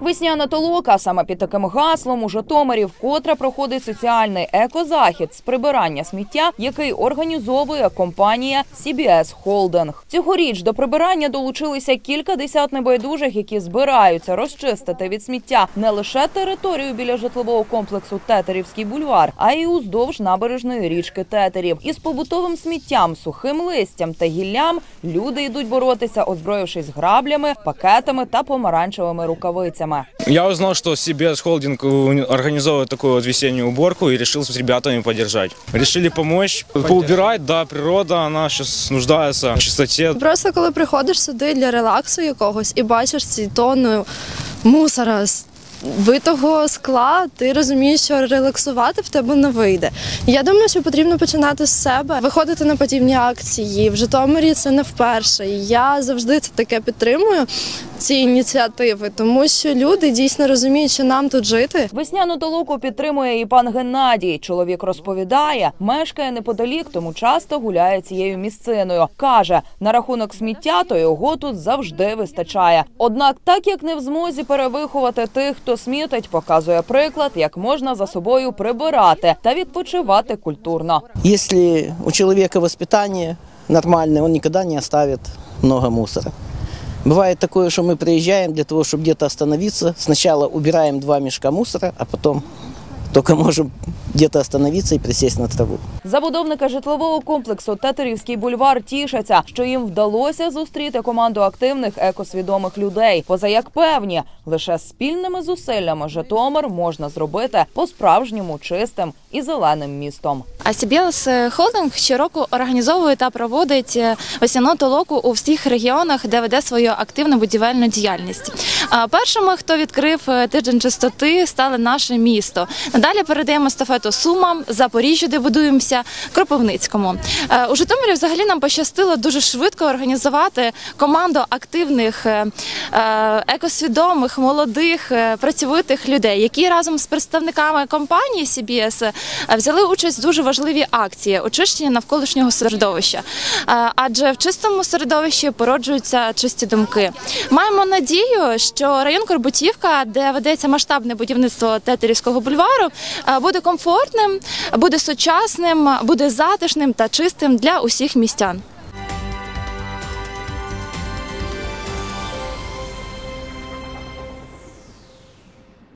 Весняна толока саме під таким гаслом у Житомирі вкотре проходить соціальний екозахід з прибирання сміття, який організовує компанія CBS Holding. Цьогоріч до прибирання долучилися кілька десят небайдужих, які збираються розчистити від сміття не лише територію біля житлового комплексу Тетерівський бульвар, а й уздовж набережної річки Тетерів. Із побутовим сміттям, сухим листям та гіллям люди йдуть боротися, озброївшись граблями, пакетами та помаранчевими рукавицями. Я узнал, что CBS Holding э, организовывает такую вот весеннюю уборку и решил с ребятами поддержать. Решили помочь, поубирать, да, природа, она сейчас нуждается в чистоте. Просто коли приходиш сюди для релаксу якогось і бачиш ці тонни мусора з битого скла, ти розумієш, що релаксувати в тебе не вийде. Я думаю, що потрібно починати з себе, виходити на подібні акції. В Житомирі це не вперше. І я завжди це таке підтримую. Ці ініціативи, тому що люди дійсно розуміють, що нам тут жити. Весняну толоку підтримує і пан Геннадій. Чоловік розповідає, мешкає неподалік, тому часто гуляє цією місциною. Каже, на рахунок сміття, то його тут завжди вистачає. Однак, так як не в змозі перевиховати тих, хто смітить, показує приклад, як можна за собою прибирати та відпочивати культурно. Если у человека воспитание нормальное, он никогда не оставит много мусора. Бывает такое, что мы приезжаем для того, чтобы где-то остановиться. Сначала убираем два мешка мусора, а потом только можем где-то остановиться и присесть на траву. Забудовники житлового комплексу Тетерівський бульвар тішаться, що їм вдалося зустріти команду активних екосвідомих людей. Поза як певні, лише спільними зусиллями Житомир можна зробити по-справжньому чистим і зеленим містом. А CBS Holding щороку організовує та проводить е, толоку у всіх регіонах, де веде свою активну будівельну діяльність. А Першими, хто відкрив е, тиждень чистоти, стали наше місто. Надалі передаємо естафету Сумам, Запоріжжю, де будуємося, Кропивницькому. Е, У Житомирі взагалі нам пощастило дуже швидко організувати команду активних е, е, екосвідомих, молодих, працьовитих людей, які разом з представниками компанії CBS взяли участь в дуже важливій акції очищення навколишнього середовища. Адже в чистому середовищі породжуються чисті думки. Маємо надію, що район Корбутівка, де ведеться масштабне будівництво Тетерівського бульвару, буде комфортним, буде сучасним, буде затишним та чистим для усіх містян.